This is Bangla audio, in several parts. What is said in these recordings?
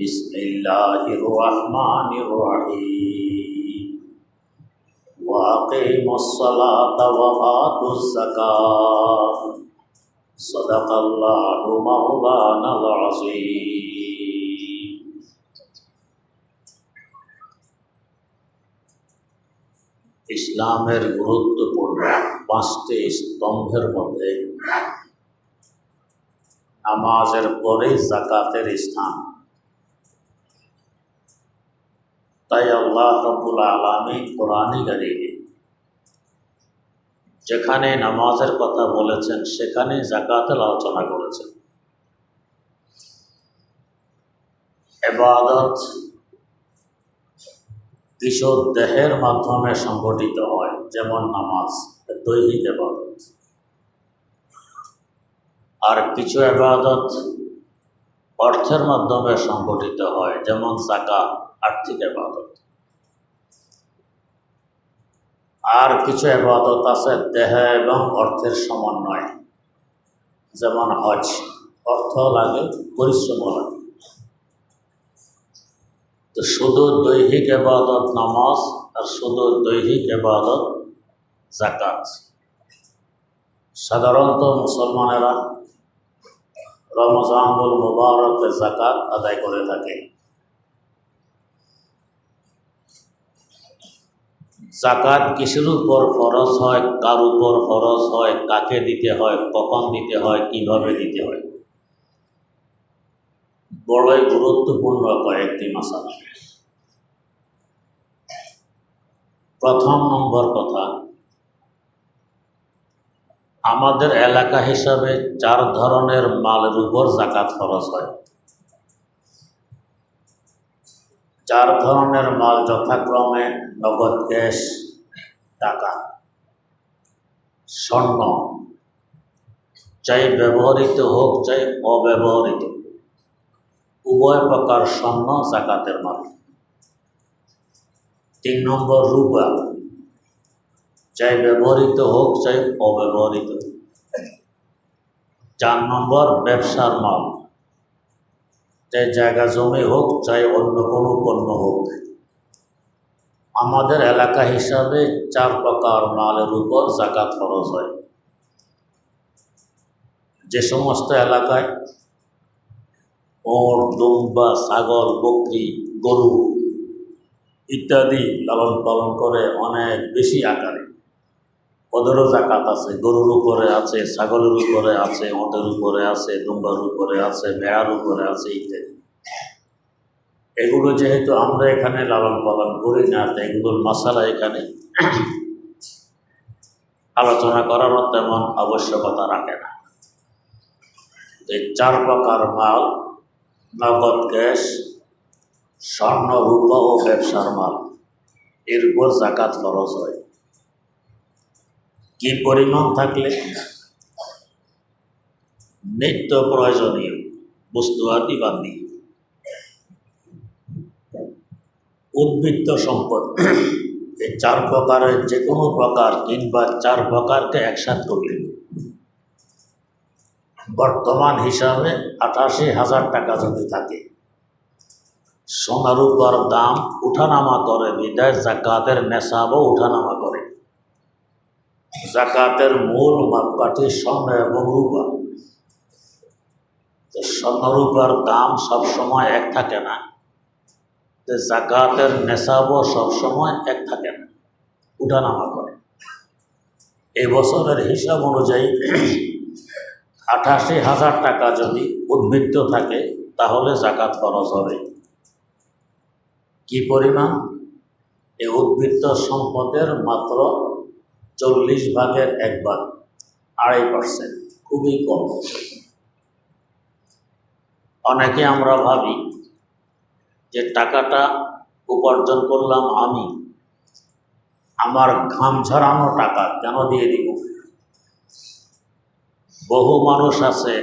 بسم الله الرحمن الرحيم وأقيموا الصلاة وآتوا الزكاة صدق الله مولانا العظيم ইসলামের গুরুত্বপূর্ণ পাঁচটি স্তম্ভের মধ্যে নামাজের পরে জাকাতের স্থান তাই আল্লাহ রব্বুল আলমী কোরআনি গাড়িকে যেখানে নামাজের কথা বলেছেন, সেখানে জাকাতের আলোচনা করেছেন। এবাদত কিছু দেহের মাধ্যমে সংগঠিত হয়, যেমন নামাজ, দৈহিক এবাদত। আর কিছু এবাদত অর্থের মাধ্যমে সংগঠিত হয়, যেমন জাকাত, আর্থিক এবাদত আর কিছু এবাদত আছে, দেহ এবং অর্থের সমন্বয়। যেমন হজ, অর্থ লাগে পরিশ্রম লাগে। তো শুধু দৈহিক এবাদত নামাজ, আর শুধু দৈহিক এবাদত জাকাত। সাধারণত মুসলমানেরা রমজানুল মুবারকে জাকাত আদায় করে থাকে। জাকাত কিসের উপর ফরজ হয়? কার উপর ফরজ হয়? কাকে দিতে হয়? কখন দিতে হয়? কীভাবে দিতে হয়? বড়ই গুরুত্বপূর্ণ কয়েকটি মশালা প্রথম নম্বর কথা আমাদের এলাকা হিসাবে চার ধরনের মালের উপর জাকাত খরচ হয়। চার ধরনের মাল যথাক্রমে নগদ ক্যাশ, টাকা, স্বর্ণ চাই ব্যবহৃত হোক চাই অব্যবহৃত। উভয় প্রকার স্বর্ণ জাকাতের মাল তিন নম্বর রূপা। চাই ব্যবহৃত হোক, চাই অব্যবহৃত চার নম্বর, ব্যবসার মাল। চাই জায়গা জমি হোক, চাই অন্য কোনো পণ্য হোক। আমাদের এলাকা হিসাবে চার প্রকার মালের উপর জাকাত খরচ হয়। যে সমস্ত এলাকায় ওর, দুম্বা, ছাগল, বকরি, গরু ইত্যাদি লালন পালন করে অনেক বেশি আকারে। ওদেরও জাকাত আছে, গরুর উপরে আছে, ছাগলের উপরে আছে ওটের উপরে আছে, দুম্বার উপরে আছে, ভেড়ার উপরে আছে ইত্যাদি। এগুলো যেহেতু আমরা এখানে লালন পালন করি না, তো এগুলোর মশালা এখানে আলোচনা করারও তেমন আবশ্যকতা রাখে না। এই চার প্রকার মাল, নগদ গ্যাস স্বর্ণ, রূপ ও ব্যবসার মাল, এর উপর জাকাত খরচ হয়। কি পরিমাণ থাকলে? নিত্য প্রয়োজনীয় বস্তু আদি বাদ উদ্বৃত্ত সম্পদ। এই চার প্রকারের যে কোনো প্রকার কিংবা চার প্রকারকে একসাথ করলে। বর্তমান হিসাবে আঠাশি হাজার টাকা যদি থাকে সোনারূপার দাম উঠানামা করে, বিদায় জাকাতের নেশাবও উঠানামা জাকাতের মূল মাপকাঠি স্বর্ণ এবং রূপা। স্বর্ণরূপার দাম সবসময় এক থাকে না। জাকাতের নেশাবও সবসময় এক থাকে না। উঠানামা করে। এই বছরের হিসাব অনুযায়ী আঠাশি হাজার টাকা যদি উদ্বৃত্ত থাকে, তাহলে জাকাত খরচ হবে। কি পরিমাণ? এই উদ্বৃত্ত সম্পদের মাত্র চল্লিশ ভাগের এক ভাগ আড়াই পার্সেন্ট খুবই কম। অনেকে আমরা ভাবি যে টাকাটা উপার্জন করলাম আমি, আমার ঘাম ঝরানো টাকা কেন দিয়ে দিব? বহু মানুষ আছে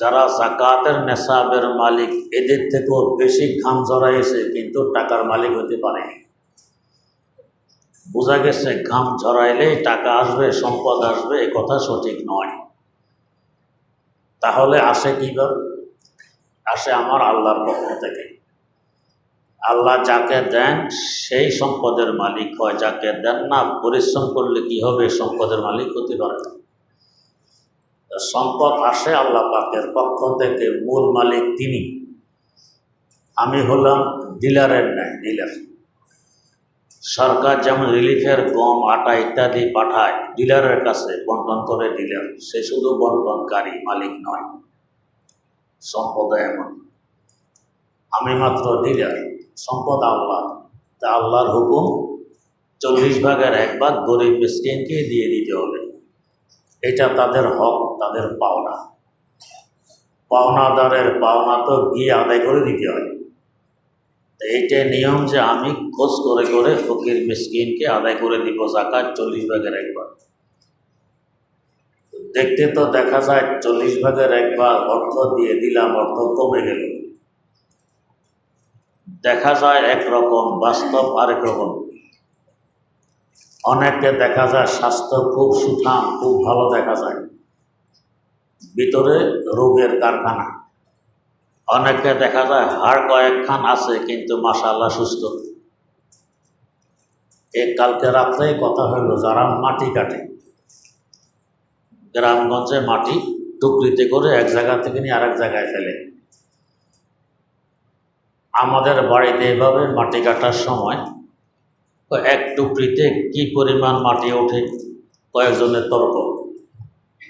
যারা জাকাতের নেশাবের মালিক, এদের থেকেও বেশি ঘাম ঝরাইছে, কিন্তু টাকার মালিক হতে পারে বোঝা গেছে, ঘাম ঝরাইলেই টাকা আসবে, সম্পদ আসবে, এ কথা সঠিক নয়। তাহলে আসে কীভাবে? আসে আমার আল্লাহর পক্ষ থেকে। আল্লাহ যাকে দেন, সেই সম্পদের মালিক হয়। যাকে দেন না, পরিশ্রম করলে কি হবে? সম্পদের মালিক হতে পারে সম্পদ আসে আল্লাহ পাকের পক্ষ থেকে, মূল মালিক তিনি। আমি হলাম ডিলারের ন্যায়, ডিলার। সরকার যেমন রিলিফের গম, আটা ইত্যাদি পাঠায়, ডিলারের কাছে বন্টন করে ডিলার। সে শুধু বন্টনকারী মালিক নয় সম্পদ এমন। আমি মাত্র ডিলার, সম্পদ আল্লাহ। তা আল্লাহর হুকুম, চল্লিশ ভাগের এক ভাগ গরিব মিসকিনকে দিয়ে দিতে হবে। এটা তাদের হক, তাদের পাওনা। পাওনাদারের পাওনা তো গিয়ে আদায় করে দিতে হয়। এইটাই নিয়ম যে আমি খোঁজ করে করে ফকির মিসকিনকে আদায় করে দিব জাকাত চল্লিশ ভাগের একবার। দেখতে তো দেখা যায় চল্লিশ ভাগের একবার অর্থ দিয়ে দিলাম, অর্থ কমে গেল। দেখা যায় একরকম, বাস্তব আরেক রকম। অনেককে দেখা যায় স্বাস্থ্য খুব সুঠাম, খুব ভালো দেখা যায়। ভিতরে রোগের কারখানা। অনেককে দেখা যায় হাড় কয়েকখান আছে, কিন্তু মাশাল্লাহ সুস্থ। এই কালকে রাত্রেই কথা হইল, যারা মাটি কাটে, গ্রামগঞ্জে মাটি টুকরিতে করে এক জায়গা থেকে নিয়ে আরেক জায়গায় ফেলে। আমাদের বাড়িতে এভাবে মাটি কাটার সময় এক টুকরিতে কি পরিমাণ মাটি ওঠে, কয়েকজনের তর্ক।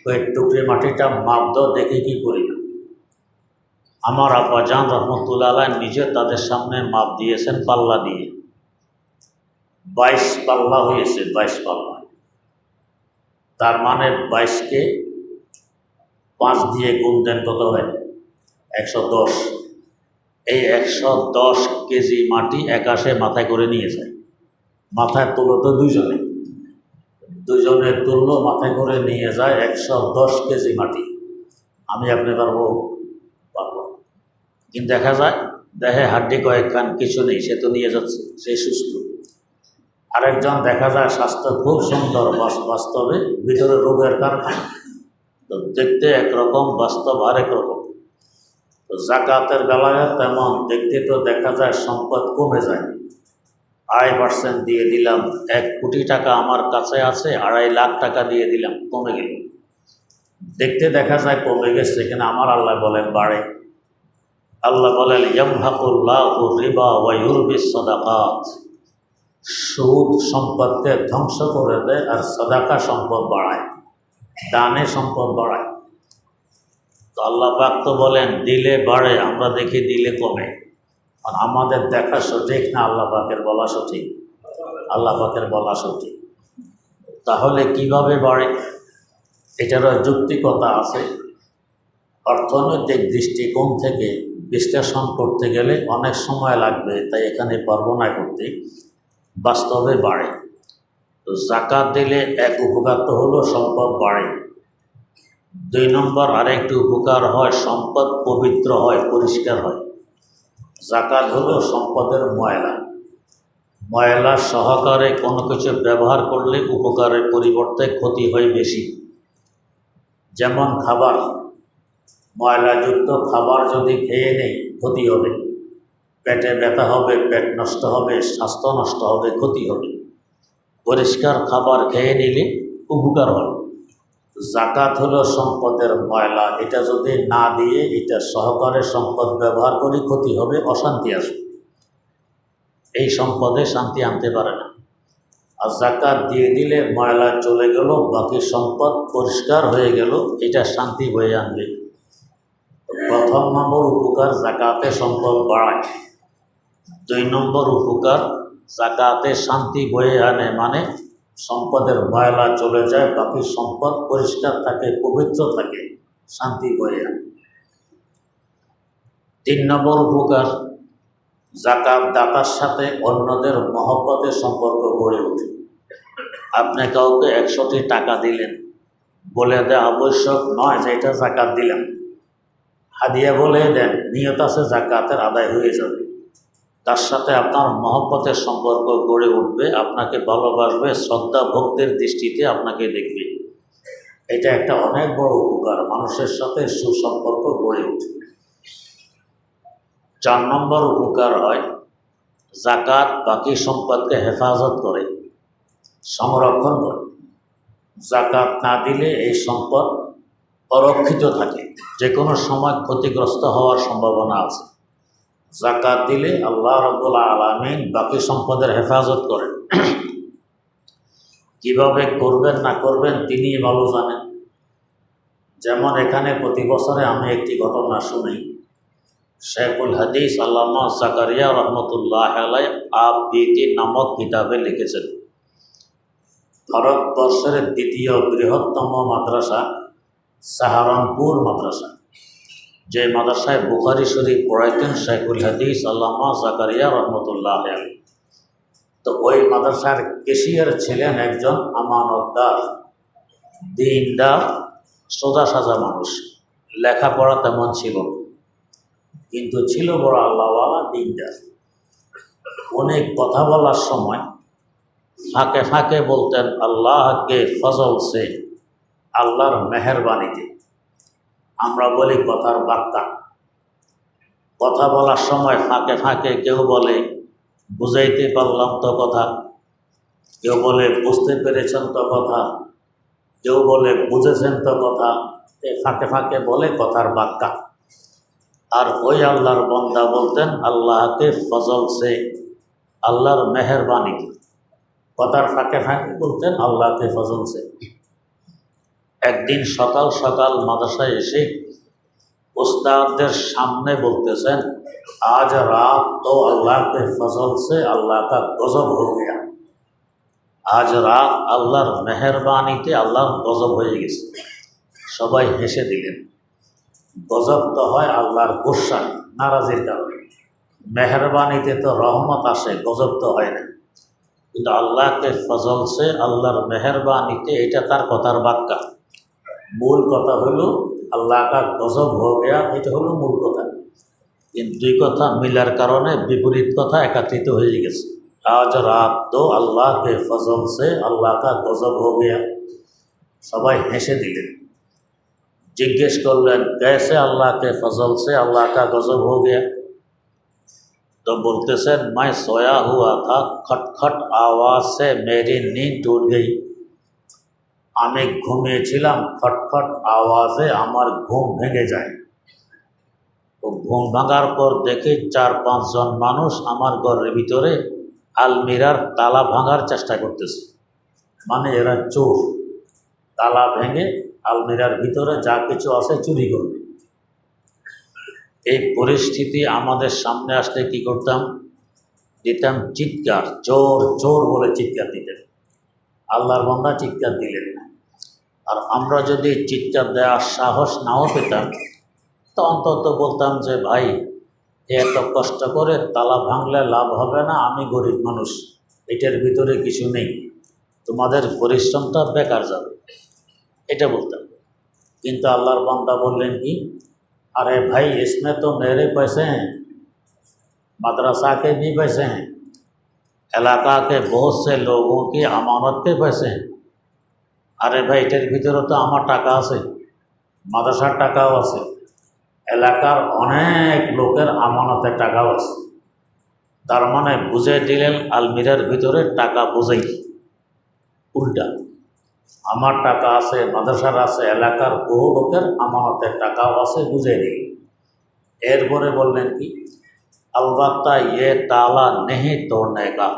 ওই টুকরি মাটিটা মাপ দেখে কি পরিমাণ আমার আব্বা জান রহমতুল্লাহ নিজে তাদের সামনে মাপ দিয়েছেন পাল্লা দিয়ে। বাইশ পাল্লা হয়েছে, বাইশ পাল্লা। তার মানে বাইশকে পাঁচ দিয়ে গুণ দেন কত হয়? একশো দশ। এই একশো দশ কেজি মাটি একাশে মাথায় করে নিয়ে যায়। মাথায় তুলো তো দুইজনে। দুজনে তুললো, মাথায় করে নিয়ে যায় একশো দশ কেজি মাটি। আমি আপনি পারব কিন্তু দেখা যায়, দেহে হাড্ডি কয়েকখান কিছু নেই, সে তো নিয়ে যাচ্ছে, সে সুস্থ। আরেকজন দেখা যায় স্বাস্থ্য খুব সুন্দর বাস্তবে ভিতরে রোগের কারখানা তো দেখতে একরকম, বাস্তব আরেক রকম। তো জাকাতের বেলায় তেমন দেখতে তো দেখা যায় সম্পদ কমে যায়। আড়াই পার্সেন্ট দিয়ে দিলাম, এক কোটি টাকা আমার কাছে আছে, আড়াই লাখ টাকা দিয়ে দিলাম, কমে গেল। দেখতে দেখা যায় কমে গেছে কিনা আমার আল্লাহ বলেন বাড়ে। আল্লাহ বলেন সুদ সম্পদকে ধ্বংস করে দেয় আর সদাকা সম্পদ বাড়ায়, দানে সম্পদ বাড়ায়। তো আল্লাহ পাক তো বলেন, দিলে বাড়ে, আমরা দেখি দিলে কমে। আর আমাদের দেখা সঠিক না আল্লাহ পাকের বলা সঠিক? আল্লাহ পাকের বলা সঠিক। তাহলে কীভাবে বাড়ে? এটারও যুক্তিকতা আছে। অর্থনৈতিক দৃষ্টিকোণ থেকে বিশ্লেষণ করতে গেলে অনেক সময় লাগবে, তাই এখানে বর্ণনা করতে। বাস্তবে বাড়ে। তো জাকাত দিলে এক উপকার তো হলো সম্পদ বাড়ে। দুই নম্বর, আরেকটি উপকার হয় সম্পদ পবিত্র হয়, পরিষ্কার হয়। জাকাত হলো সম্পদের ময়লা। ময়লা সহকারে কোনো কিছু ব্যবহার করলে উপকারের পরিবর্তে ক্ষতি হয় বেশি। যেমন খাবার। ময়লাযুক্ত খাবার যদি খেয়ে নেই, ক্ষতি হবে। পেটে ব্যথা হবে, পেট নষ্ট হবে, স্বাস্থ্য নষ্ট হবে, ক্ষতি হবে। পরিষ্কার খাবার খেয়ে নিলে উপকার হবে। জাকাত হলো সম্পদের ময়লা। এটা যদি না দিয়ে এটা সহকারে সম্পদ ব্যবহার করি, ক্ষতি হবে, অশান্তি আসবে। এই সম্পদে শান্তি আনতে পারে না। আর জাকাত দিয়ে দিলে ময়লা চলে গেল, বাকি সম্পদ পরিষ্কার হয়ে গেল, এটা শান্তি বয়ে আনবে। প্রথম নম্বর উপকার জাকাতে সম্পদ বাড়ায়। দুই নম্বর উপকার জাকাতে শান্তি বয়ে আনে মানে সম্পদের ময়লা চলে যায়, বাকি সম্পদ পরিষ্কার থাকে, পবিত্র থাকে, শান্তি বয়ে আনে। তিন নম্বর উপকার জাকাত দাতার সাথে অন্যদের মহব্বতের সম্পর্ক গড়ে ওঠে। আপনি কাউকে একশোটি টাকা দিলেন, বলে দেওয়া আবশ্যক নয় যে এটা জাকাত দিলাম। হাদিয়া বলে দেন, নিয়ত আছে জাকাতের আদায় হয়ে যাবে। তার সাথে আপনার মহব্বতের সম্পর্ক গড়ে উঠবে, আপনাকে ভালোবাসবে, শ্রদ্ধা, ভক্তির দৃষ্টিতে আপনাকে দেখবে। এটা একটা অনেক বড় উপকার, মানুষের সাথে সুসম্পর্ক গড়ে উঠবে। চার নম্বর উপকার হয় জাকাত বাকি সম্পদকে হেফাজত করে, সংরক্ষণ করে। জাকাত না দিলে এই সম্পদ অরক্ষিত থাকে। যে কোনো সময় ক্ষতিগ্রস্ত হওয়ার সম্ভাবনা আছে। জাকাত দিলে আল্লাহ রব্বুল আলমিন বাকি সম্পদের হেফাজত করেন। কীভাবে করবেন, না করবেন তিনি ভালো জানেন। যেমন এখানে প্রতি বছরে আমি একটি ঘটনা শুনি। শেখুল হাদিস আল্লামা জাকারিয়া রহমতুল্লাহ আলাই আপ বিতি নামক কিতাবে লিখেছেন, ভারতবর্ষের দ্বিতীয় বৃহত্তম মাদ্রাসা সাহারানপুর মাদ্রাসা, যে মাদ্রাসায় বুখারি শরীফ পড়াইতেন শেখুল হাদিস আল্লামা জাকারিয়া রহমতুল্লাহ আলী তো ওই মাদ্রাসার কেশিয়ার ছিলেন একজন আমানতদার, দিনদার সোজা সাজা মানুষ। লেখাপড়া তেমন ছিল কিন্তু ছিল বড় আল্লাহওয়ালা দিনদার। অনেক কথা বলার সময় ফাঁকে ফাঁকে বলতেন, আল্লাহকে ফজল সে। আল্লাহর মেহরবানিতে। আমরা বলি কথার বার্তা। কথা বলার সময় ফাঁকে ফাঁকে কেউ বলে, বুঝাইতে পারলাম তো কথা। কেউ বলে, বুঝতে পেরেছেন তো কথা। কেউ বলে, বুঝেছেন তো কথা। এ ফাঁকে ফাঁকে বলে কথার বার্তা। আর ওই আল্লাহর বন্দা বলতেন, আল্লাহকে ফজল সে, আল্লাহর মেহরবানিকে কথার ফাঁকে ফাঁকে বলতেন, আল্লাহকে ফজল সে। একদিন সকাল সকাল মাদ্রাসায় এসে উস্তাদদের সামনে বলতেছেন, আজ রাত তো আল্লাহ কে সে, আল্লাহ কা গজব হয়ে গিয়া আজ রাত আল্লাহর মেহরবানিতে আল্লাহর গজব হয়ে গেছে। সবাই হেসে দিলেন, গজব তো হয় আল্লাহর গোসা, নারাজির কারণে। মেহরবানিতে তো রহমত আসে, গজব তো হয় না। কিন্তু আল্লাহকে ফজলছে আল্লাহর মেহরবানিতে এটা তার কথার বাক্যা মূল কথা হলো আল্লাহ কার গজব হয়ে গেয়া এটা হলো মূল কথা। কিন্তু দুই কথা মিলার কারণে বিপরীত কথা একাত্রিত হয়ে গেছে। আজ রাত তো আল্লাহ কে ফজল সে আল্লাহ কা গজব হয়ে গেয়া। সবাই হেসে দিলেন জিজ্ঞেস করলেন কেসে আল্লাহ কে ফজল সে আল্লাহ কা গজব হয়ে গেয়া? तो बोलते सर मैं सोया हुआ था खटखट आवाज़ से मेरी नींद टूट আমি ঘুমিয়েছিলাম খটখট আওয়াজে আমার ঘুম ভেঙে যায়। তো ঘুম ভাঙার পর দেখি চার পাঁচজন মানুষ আমার ঘরের ভিতরে আলমিরার তালা ভাঙার চেষ্টা করতেছে। মানে এরা চোর। তালা ভেঙে আলমিরার ভিতরে যা কিছু আছে চুরি করবে। এই পরিস্থিতি আমাদের সামনে আসলে কি করতাম? দিতাম চিৎকার, চোর চোর বলে চিৎকার দিতেন। আল্লাহর বন্দা চিৎকার দিলেন। আর আমরা যদি চিৎকার দেওয়ার সাহস নাও পেতাম তো অন্তত বলতাম যে ভাই এত কষ্ট করে তালা ভাঙলে লাভ হবে না আমি গরিব মানুষ এটার ভিতরে কিছু নেই তোমাদের পরিশ্রমটা বেকার যাবে এটা বলতাম কিন্তু আল্লাহর বান্দা বললেন কি अरे भाई इसमें तो मेरे पैसे हैं मदरसा के भी पैसे हैं इलाका के बहुत से लोगों की अमानत के पैसे हैं আরে ভাই, এটার ভিতরে তো আমার টাকা আছে, মাদ্রাসার টাকাও আছে, এলাকার অনেক লোকের আমানতের টাকাও আছে। তার মানে বুঝে দিলেন আলমিরার ভিতরে টাকা বোঝাই। উল্টা, আমার টাকা আছে, মাদ্রাসার আছে, এলাকার বহু লোকের আমানতের টাকাও আছে বুঝে নেই এরপরে বললেন কি, আলবাত্তা ইয়ে তালা নেহি তোর নেগা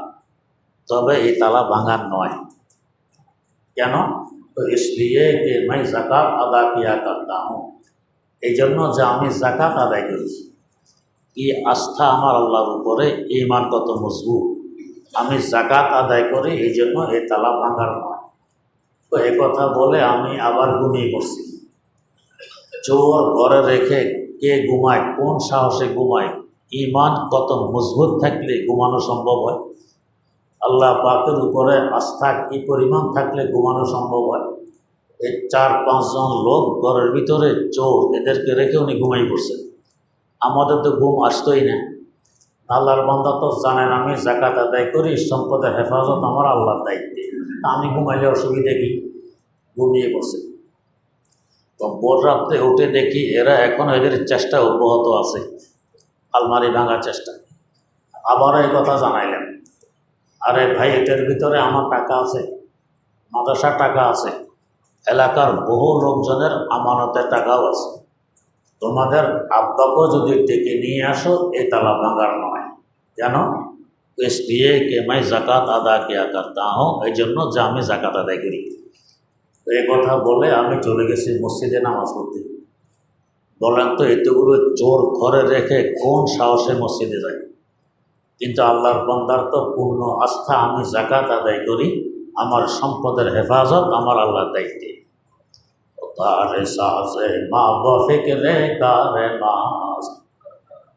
তবে এই তালা ভাঙার নয়। কেন? তো ইসলিয়ে যে মাই জাকাত আদা কিয়া করতা হুম। এই জন্য যে আমি জাকাত আদায় করেছি। কি আস্থা আমার আল্লাহর উপরে ইমান কত মজবুত। আমি জাকাত আদায় করি এই জন্য এই তালা ভাঙার নয়। তো এ কথা বলে আমি আবার ঘুমিয়ে পড়ছি। চোর ঘরে রেখে কে ঘুমায়, কোন সাহসে ঘুমায়? ইমান কত মজবুত থাকলে ঘুমানো সম্ভব হয়? আল্লাহ পাকের উপরে আস্থা কি পরিমাণ থাকলে ঘুমানো সম্ভব হয়? এই চার পাঁচজন লোক ঘরের ভিতরে চোর, এদেরকে রেখে উনি ঘুমাই পড়ছেন। আমাদের তো ঘুম আসতোই না। আল্লাহর বন্ধা তো জানেন, আমি জাকাত আদায় করি, সম্পদের হেফাজত আমার আল্লাহর দায়িত্বে। আমি ঘুমাইলে অসুবিধা কি? ঘুমিয়ে পড়ছে। তো ভোর রাত্রে উঠে দেখি এরা এখন এদের চেষ্টা অব্যাহত আছে। আলমারি ভাঙার চেষ্টা। আবারও এই কথা জানাইলেন। আরে ভাই এটার ভিতরে আমার টাকা আছে মাদ্রাসার টাকা আছে এলাকার বহু লোকজনের আমানতের টাকাও আছে তোমাদের আব্বাকেও যদি ডেকে নিয়ে আসো এই তালা ভাঙার নয় কেন इसलिए कि मैं জাকাত আদা কিয়া করতা হूँ এই জন্য যে আমি জাকাত আদায় করি তো এই কথা বলে আমি চলে গেছি মসজিদে নামাজ পড়তে বলেন তো এতগুলো চোর ঘরে রেখে কোন সাহসে মসজিদে যায় কিন্তু আল্লাহর বন্দার তো পূর্ণ আস্থা, আমি জাকাত আদায় করি, আমার সম্পদের হেফাজত আমার আল্লাহর দায়িত্বে। তারে সাজে মা বফিক রে কারে মাস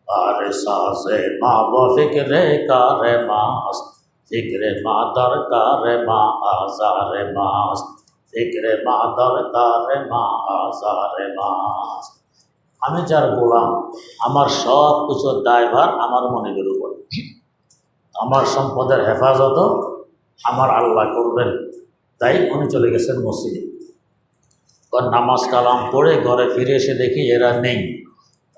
তারে সাজে মা বফিক রে কারে মাস, ফিক্রে মা দরকারে মা আজারে মাস, ফিক্রে মা দরকারে মা আজারে মাস। আমি যার গোলাম, আমার সব কিছুর দায়ভার আমার মনের উপর। আমার সম্পদের হেফাজতও আমার আল্লাহ করবেন। তাই উনি চলে গেছেন মসজিদে। নামাজ কালাম পড়ে ঘরে ফিরে এসে দেখি এরা নেই।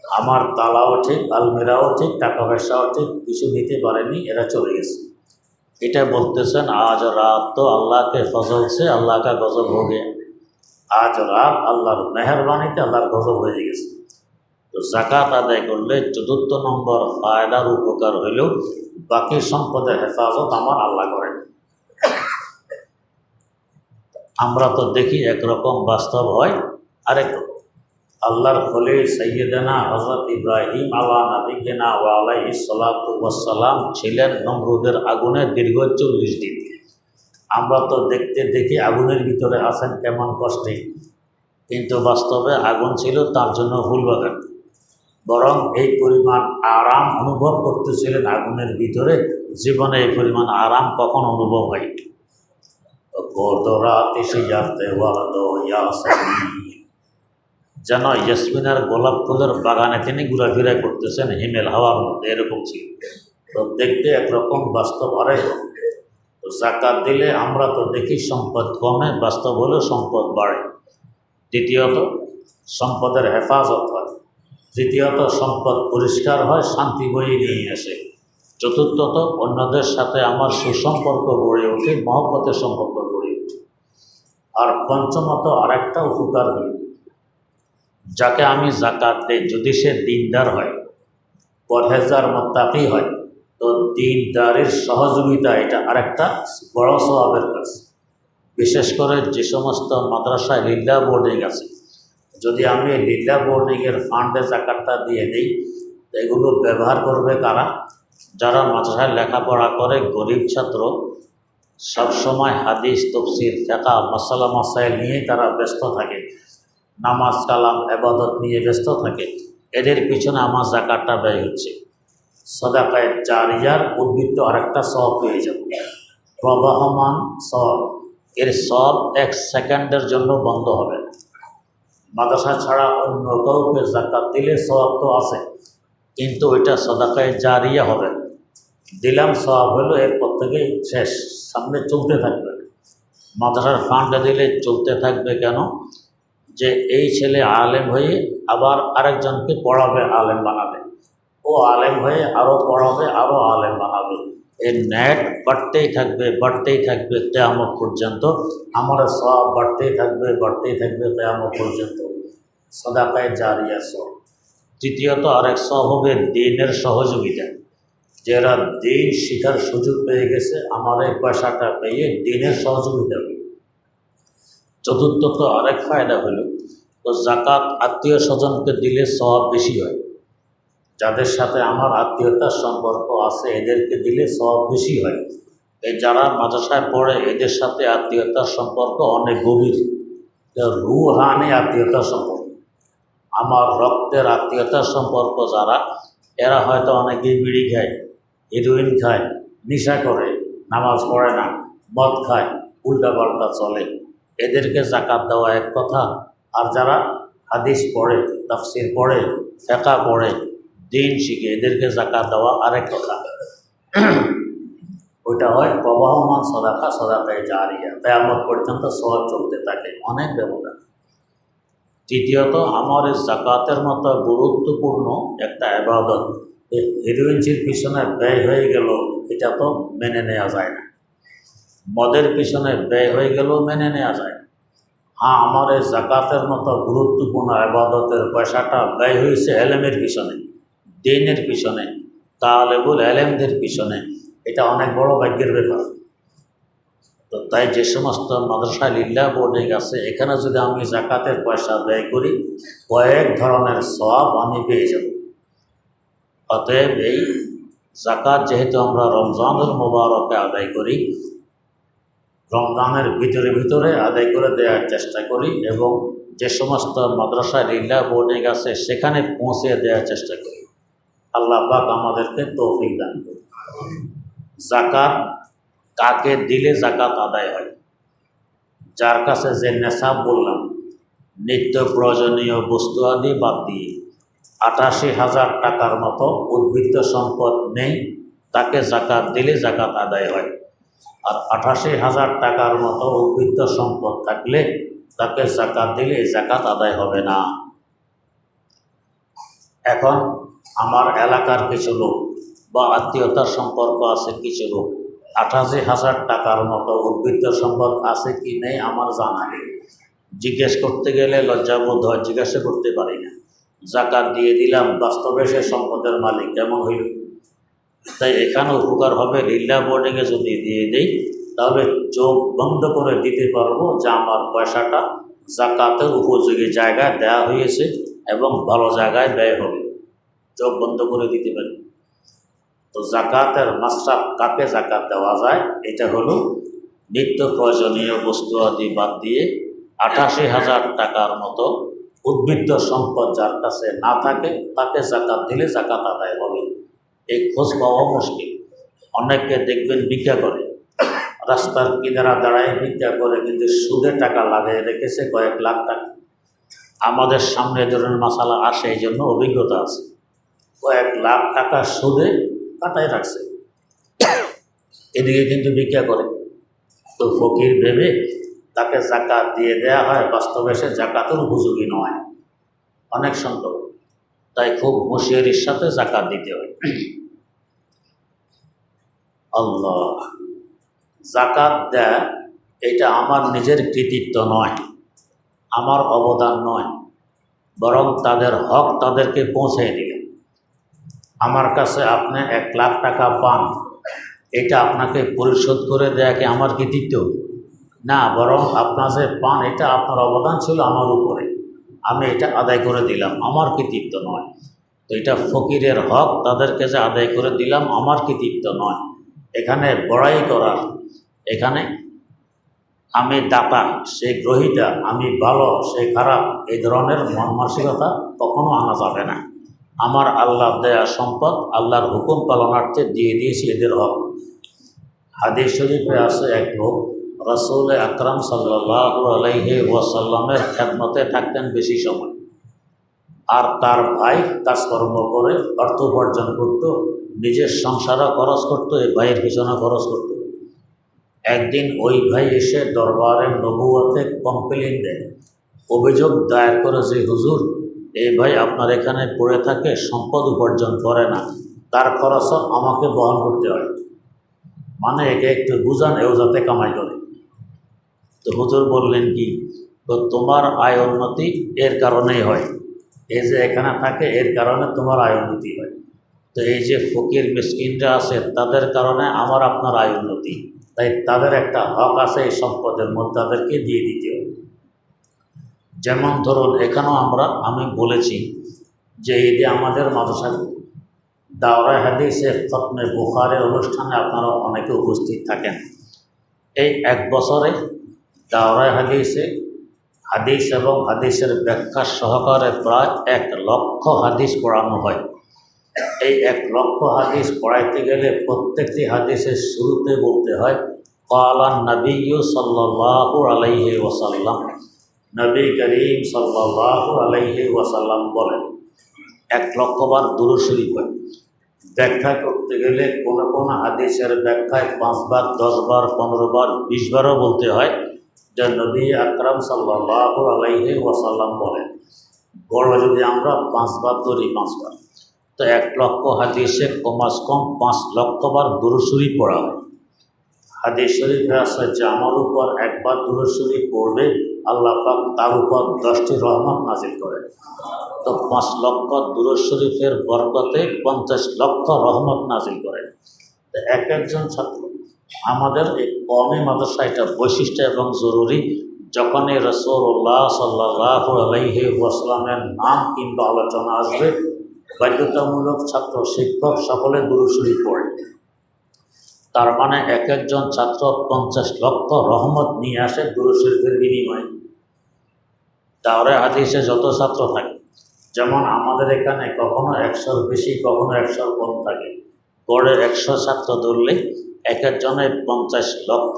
আমার তালাও ঠিক, আলমিরাও ঠিক, টাকা পয়সাও ঠিক, কিছু নিতে পারেনি, এরা চলে গেছে। এটা বলতেছেন, আজ রাত তো আল্লাহকে ফজল সে আল্লাহ কা গজব হয়ে আজ রাত আল্লাহর মেহরবানিতে আল্লাহর গজব হয়ে গেছে। তো জাকাত আদায় করলে চতুর্থ নম্বর ফায়দার উপকার হইলেও বাকি সম্পদের হেফাজত আমার আল্লাহ করেন। আমরা তো দেখি একরকম বাস্তব হয়, আরেক রকম। আল্লাহর খলে সৈয়দনা হজরত ইব্রাহিম আলা নবীনা ওয়ালাই সালাম ছিলেন নমরুদের আগুনে দীর্ঘ চল্লিশ দিন। আমরা তো দেখতে দেখি আগুনের ভিতরে আছেন কেমন কষ্টে। কিন্তু বাস্তবে আগুন ছিল তার জন্য ফুল বাগান। বরং এই পরিমাণ আরাম অনুভব করতেছিলেন আগুনের ভিতরে, জীবনে এই পরিমাণ আরাম কখন অনুভব হয় যাতে যেন ইয়াসমিনের গোলাপ ফুলের বাগানে তিনি ঘোরাফেরা করতেছেন, হিমেল হাওয়ার মধ্যে এরকম ছিল। তো দেখতে একরকম বাস্তব রকম। তো জাকাত দিলে আমরা তো দেখি সম্পদ কমে, বাস্তব হলে সম্পদ বাড়ে। দ্বিতীয়ত, সম্পদের হেফাজত হয়। তৃতীয়ত সম্পদ পরিষ্কার হয়, শান্তি বয়ে নিয়ে আসে। চতুর্থত, অন্যদের সাথে আমার সুসম্পর্ক গড়ে ওঠে, মহব্বতের সম্পর্ক গড়ে ওঠে। আর পঞ্চমত, আরেকটা উপকার হল, যাকে আমি জাকাত দিই, যদি সে দিনদার হয় পরহেজার মোত্তাকি হয়, তো দিনদারের সহযোগিতা এটা আরেকটা বড় স্বভাবের কাজ। বিশেষ করে যে সমস্ত মাদ্রাসায় লিল্লা বোর্ডিং আছে যদি আমি লিল্লা বোর্ডিংয়ের ফান্ডে জাকাতটা দিয়ে দিই, এগুলো ব্যবহার করবে কারা? যারা মাদ্রাসায় লেখাপড়া করে, গরিব ছাত্র, সবসময় হাদিস, তফসির ফেকা মশলা মশাইল নিয়েই তারা ব্যস্ত থাকে। নামাজ, কালাম এবাদত নিয়ে ব্যস্ত থাকে। এদের পিছনে আমার জাকাতটা ব্যয় হচ্ছে। সদাকায় জারিয়ার উদ্বৃত্ত আরেকটা সব পেয়ে যাবে। প্রবাহমান সব এর সব এক সেকেন্ডের জন্য বন্ধ হবে না। মাদ্রাসা ছাড়া অন্য কাউকে জাকাত দিলে সব তো আছে, কিন্তু ওইটা সদাকায় জারিয়া হবে দিলাম সব হলো, এরপর থেকে শেষ, সামনে চলতে থাকবে। মাদ্রাসার ফান্ডে দিলে চলতে থাকবে কেন? যে এই ছেলে আলেম হয়ে আবার আরেকজনকে পড়াবে, আলেম বানাবে। ও আলেম হয়ে আরও পড়াবে আরও আলেম বানাবে। এই নেট বাড়তেই থাকবে বাড়তেই থাকবে কেয়ামত পর্যন্ত। আমার সব বাড়তেই থাকবে বাড়তেই থাকবে কেয়ামত পর্যন্ত। সদাকায় জারিয়া সব তৃতীয়ত, আরেক সব হবে দিনের সহযোগিতা। যারা দিন শিখার সুযোগ পেয়ে গেছে, আমার এই পয়সাটা পেয়ে দিনের সহযোগিতা হবে। চতুর্থত, আরেক ফায়দা হলো তো জাকাত আত্মীয় স্বজনকে দিলে সব বেশি হয়। যাদের সাথে আমার আত্মীয়তার সম্পর্ক আছে, এদেরকে দিলে সব বেশি হয়। এই যারা মাদ্রাসায় পড়ে, এদের সাথে আত্মীয়তার সম্পর্ক অনেক গভীর। রুহানি আত্মীয়তার সম্পর্ক। আমার রক্তের আত্মীয়তার সম্পর্ক যারা, এরা হয়তো অনেকেই বিড়ি খায় হিরোইন খায়, নেশা করে, নামাজ পড়ে না, মদ খায়, উল্টাপাল্টা চলে। এদেরকে জাকাত দেওয়া এক কথা। আর যারা হাদিস পড়ে, তাফসির পড়ে ফেকা পড়ে দিন শিখে এদেরকে জাকাত দেওয়া আরেক কথা। ওইটা হয় প্রবাহমান সদাকা, সদাকায় জারিয়া। তেয়ামত পর্যন্ত সব চলতে থাকে, অনেক ব্যবধান। তৃতীয়ত, আমার এই জাকাতের মতো গুরুত্বপূর্ণ একটা আবাদত। এই হিরোইনচির পিছনে ব্যয় হয়ে গেল, এটা তো মেনে নেওয়া যায় না। মদের পিছনে ব্যয় হয়ে গেলেও মেনে নেওয়া যায় না। হ্যাঁ আমার এই জাকাতের মতো গুরুত্বপূর্ণ আবাদতের পয়সাটা ব্যয় হয়েছে এলেমের পিছনে। দিনের পিছনে, তালেবুল এলেমদের পিছনে, এটা অনেক বড় ভাগ্যের ব্যাপার। তো তাই যে সমস্ত মাদ্রাসা লিল্লা বোর্ডিং আছে এখানে যদি আমি জাকাতের পয়সা ব্যয় করি, কয়েক ধরনের সব আমি পেয়ে যাব। অতএব এই জাকাত যেহেতু আমরা রমজানুল মোবারকে আদায় করি, রমজানের ভিতরে ভিতরে আদায় করে দেওয়ার চেষ্টা করি এবং যে সমস্ত মাদ্রাসা লিল্লা বোর্ডিং আছে সেখানে পৌঁছে দেওয়ার চেষ্টা করি। আল্লাহ পাক আমাদেরকে তৌফিক দান করি জাকাত কাকে দিলে জাকাত আদায় হয়? যার কাছে যে নেশাব বললাম, নিত্য প্রয়োজনীয় বস্তু আদি বাদ দিয়ে আটাশি হাজার টাকার মতো উদ্বৃত্ত সম্পদ নেই, তাকে জাকাত দিলে জাকাত আদায় হয়। আর আঠাশি হাজার টাকার মতো উদ্বৃত্ত সম্পদ থাকলে তাকে জাকাত দিলে জাকাত আদায় হবে না। এখন আমার এলাকার কিছু লোক বা আত্মীয়তার সম্পর্ক আছে কিছু লোক। আঠাশি হাজার টাকার মতো উদ্বৃত্ত সম্পদ আছে কি নেই আমার জানা নেই। জিজ্ঞেস করতে গেলে লজ্জাবোধ হয়, জিজ্ঞাসা করতে পারি না। জাকাত দিয়ে দিলাম, বাস্তবে সে সম্পদের মালিক, কেমন হইল? তাই এখানে উপকার হবে লিল্লা বোর্ডিংয়ে যদি দিয়ে দিই, তাহলে চোখ বন্ধ করে দিতে পারব যে আমার পয়সাটা জাকাতের উপযোগী জায়গায় দেওয়া হয়েছে এবং ভালো জায়গায় ব্যয় হবে। চোখ বন্ধ করে দিতে পারি। তো জাকাতের মাসরাফ কাকে জাকাত দেওয়া যায়? এটা হলো নিত্য প্রয়োজনীয় বস্তু আদি বাদ দিয়ে আঠাশি হাজার টাকার মতো উদ্বৃত্ত সম্পদ যার কাছে না থাকে, তাকে জাকাত দিলে জাকাত আদায় হবে। এই খোঁজ পাওয়া মুশকিল। অনেককে দেখবেন ভিক্ষা করে। রাস্তার কিনারা দাঁড়ায় ভিক্ষা করে কিন্তু সুদে টাকা লাগিয়ে রেখেছে কয়েক লাখ টাকা। আমাদের সামনে ধরনের মশালা আসে, এই জন্য অভিজ্ঞতা আছে। কয়েক লাখ টাকা সুদে কাটায় রাখছে। এদিকে কিন্তু ভিক্ষা করে। তো ফকির ভেবে তাকে জাকাত দিয়ে দেয়া হয়, বাস্তবে সে জাকাতের উপযোগী নয়। অনেক সংকট তাই খুব হুঁশিয়ারির সাথে জাকাত দিতে হয়। আল্লাহ, জাকাত দেয় এটা আমার নিজের কৃতিত্ব নয়, আমার অবদান নয়, বরং তাদের হক তাদেরকে পৌঁছে দিলেন আমার কাছে আপনি এক লাখ টাকা পান, এটা আপনাকে পরিশোধ করে দেয়া কি আমার কৃতিত্ব? না, বরং আপনার যে পান, এটা আপনার অবদান ছিল আমার উপরে। আমি এটা আদায় করে দিলাম, আমার কৃতিত্ব নয়। তো এটা ফকিরের হক, তাদেরকে যে আদায় করে দিলাম, আমার কৃতিত্ব নয়। এখানে বড়াই করার, এখানে আমি দাতা, সে গ্রহিতা, আমি ভালো, সে খারাপ, এই ধরনের মন মানসিকতা কখনো আনা যাবে না। আমার আল্লাহ দেয়া সম্পদ, আল্লাহর হুকুম পালনার্থে দিয়ে দিয়েছি এদের হক। হাদিস শরীফে আছে এক লোক, রসুল আকরাম সাল্লাহ আলাইহি ওয়াসাল্লামের খেদমতে থাকতেন বেশি সময়। আর তার ভাই কাজকর্ম করে অর্থ উপার্জন করতো, নিজের সংসারও খরচ করতো এই ভাইয়ের পিছনে খরচ করতো। একদিন ওই ভাই এসে দরবারে নবুয়াতে কমপ্লেন দেয়। অভিযোগ দায়ের করে যে হুজুর এই ভাই আপনার এখানে পড়ে থাকে, সম্পদ উপার্জন করে না। তার খরচও আমাকে বহন করতে হয়। মানে একে একটু বুঝান, এও যাতে কামাই করে। তো হুজুর বললেন কি, তো তোমার আয় উন্নতি এর কারণেই হয়। এই যে এখানে থাকে, এর কারণে তোমার আয় উন্নতি হয়। তো এই যে ফকির মিসকিনরা আছে, তাদের কারণে আমার আপনার আয় উন্নতি। তাই তাদের একটা হক আছে এই সম্পদের মধ্যে তাদেরকে দিয়ে দিতে হবে। যেমন ধরুন, এখানেও আমরা, আমি বলেছি যে যে আমাদের মাদ্রাসা দাওরা হাদিসে খতমে বুখারের অনুষ্ঠানে আপনারা অনেকে উপস্থিত থাকেন। এই এক বছরে দাওরায় হাদিসে হাদিস এবং হাদিসের ব্যাখ্যা সহকারে প্রায় এক লক্ষ হাদিস পড়ানো হয়। এই এক লক্ষ হাদিস পড়াইতে গেলে প্রত্যেকটি হাদিসের শুরুতে বলতে হয়, কালান নবী সাল্লাহু আলাইহি ওসাল্লাম নবী করিম সাল্লাহু আলাইহি ওয়াসাল্লাম বলেন, এক লক্ষবার দুরুশরীফ হয়। ব্যাখ্যা করতে গেলে কোনো কোনো হাদিসের ব্যাখ্যায় পাঁচবার, দশবার, পনেরোবার, বিশবারও বলতে হয় যে নবী আকরাম সাল্লাহ আলাইহি ওয়াসাল্লাম বলেন বড় যদি আমরা পাঁচবার ধরি, পাঁচবার, তো এক লক্ষ হাদিসে কমাস কম পাঁচ লক্ষবার দুরুসুরি পড়া হয়। হাদিস শরীফে আছে যে আমার উপর একবার দুরুসুরি পড়বে আল্লাহ পাক তার উপর দশটি রহমত নাজিল করেন। তো পাঁচ লক্ষ দুরুদ শরীফের বরকতে পঞ্চাশ লক্ষ রহমত নাজিল করেন। তো এক একজন ছাত্র, আমাদের এই কমে মাদ্রাসা এটা বৈশিষ্ট্য এবং জরুরি, যখনই রসৌল্লাহ সাল্লাহ আলাইহি নাম কিংবা আলোচনা আসবে, বাধ্যতামূলক ছাত্র, শিক্ষক সকলে দুরুশরী পড়ে। তার মানে এক একজন ছাত্র পঞ্চাশ লক্ষ রহমত নিয়ে আসে দুরুশরীফের বিনিময়ে। তাহলে হাদিসে যত ছাত্র থাকে, যেমন আমাদের এখানে কখনো একশোর বেশি, কখনো একশোর কম থাকে। গড়ে একশো ছাত্র ধরলে এক একজনের পঞ্চাশ লক্ষ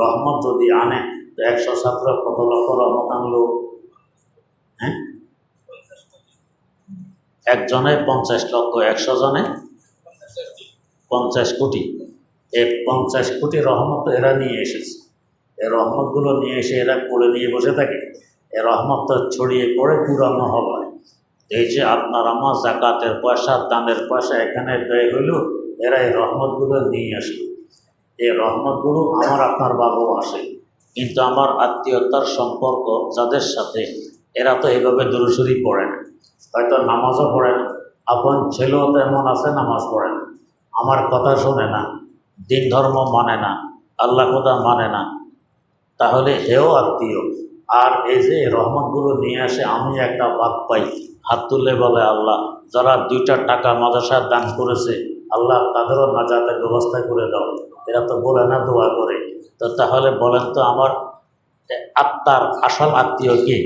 রহমত যদি আনে, তো একশো ছাত্র কত লক্ষ রহমত আনলো? হ্যাঁ? একজনে পঞ্চাশ লক্ষ, একশো জনে পঞ্চাশ কোটি। এই পঞ্চাশ কোটি রহমত তো এরা নিয়ে এসেছে। এই রহমতগুলো নিয়ে এসে এরা করে নিয়ে বসে থাকে। এ রহমত তো ছড়িয়ে পড়ে পুরানো হবে এই যে আপনার আমার জাকাতের পয়সা, দানের পয়সা এখানে ব্যয় হইল, এরা এই রহমতগুলো নিয়ে আসলো। এই রহমতগুলো আমার আপনার বাবাও আসে। কিন্তু আমার আত্মীয়তার সম্পর্ক যাদের সাথে, এরা তো এইভাবে দূরসুরি পড়ে না। হয়তো নামাজও পড়ে না। আপন ছেলেও তো এমন আছে, নামাজ পড়ে না। আমার কথা শোনে না। দিন ধর্ম মানে না, আল্লাহ কথা মানে না, তাহলে হেও আত্মীয়। আর এই যে রহমতগুলো নিয়ে আসে, আমি একটা বাদ পাই। হাত তুলে বলে আল্লাহ, যারা দুইটা টাকা মাদ্রাসা দান করেছে, আল্লাহ তাদেরও নাজাতের ব্যবস্থা করে দাও। এরা তো বলে না দোয়া করে। তো তাহলে বলেন তো আমার আত্মার আসল আত্মীয় কি?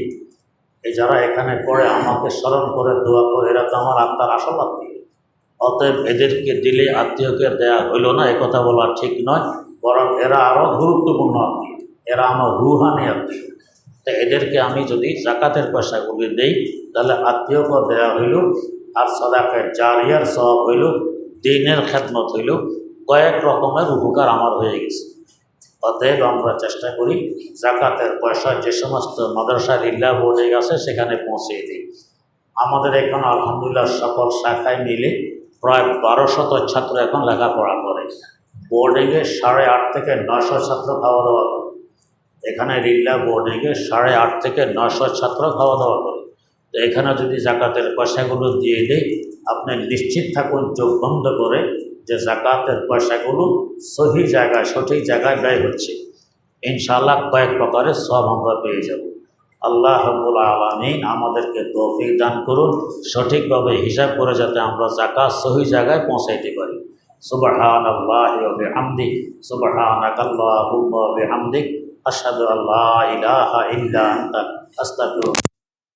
এই যারা এখানে পড়ে আমাকে স্মরণ করে দোয়া করে, এরা তো আমার আত্মার আসল আত্মীয়। অতএব এদেরকে দিলে আত্মীয়কে দেয়া হইল না কথা বলা ঠিক নয়। বরং এরা আরও গুরুত্বপূর্ণ আত্মীয়। এরা আমার রুহানি আত্মীয়। তো এদেরকে আমি যদি জাকাতের পয়সাগুলি দেই, তাহলে আত্মীয়কে দেয়া হইল, আর সদাকে জারিয়ার সব হইল, দিনের খেদমত হইল, কয়েক রকমের উপকার আমার হয়ে গেছে। অতএব আমরা চেষ্টা করি জাকাতের পয়সা যে সমস্ত মাদ্রাসা রিল্লা বোর্ডে আছে, সেখানে পৌঁছে দিই আমাদের এখানে আলহামদুলিল্লাহ সকল শাখায় মিলে প্রায় বারো শত ছাত্র এখন লেখাপড়া করে। বোর্ডিংয়ে সাড়ে আট থেকে নশো ছাত্র খাওয়া দাওয়া করে। এখানে রিল্লা বোর্ডিংয়ে সাড়ে আট থেকে নশো ছাত্র খাওয়া দাওয়া করে। তো এখানে যদি জাকাতের পয়সাগুলো দিয়ে দেয় আপনি নিশ্চিত থাকুন চোখ বন্ধ করে যে জাকাতের পয়সাগুলো সহি জায়গায়, সঠিক জায়গায় ব্যয় হচ্ছে। ইনশাআল্লাহ কয়েক প্রকারের সব আমরা পেয়ে যাব। আল্লাহ হবুল আলমিন আমাদেরকে তৌফিক দান করুন, সঠিকভাবে হিসাব করে যাতে আমরা জাকাত সহি জায়গায় পৌঁছাইতে পারি। সুবাহান আল্লাহ আমদিক সুবাহান আকাল্লাহ আমদিক আসাদু আল্লাহ ইলাহা ইল্লা আস্তাগফিরুক।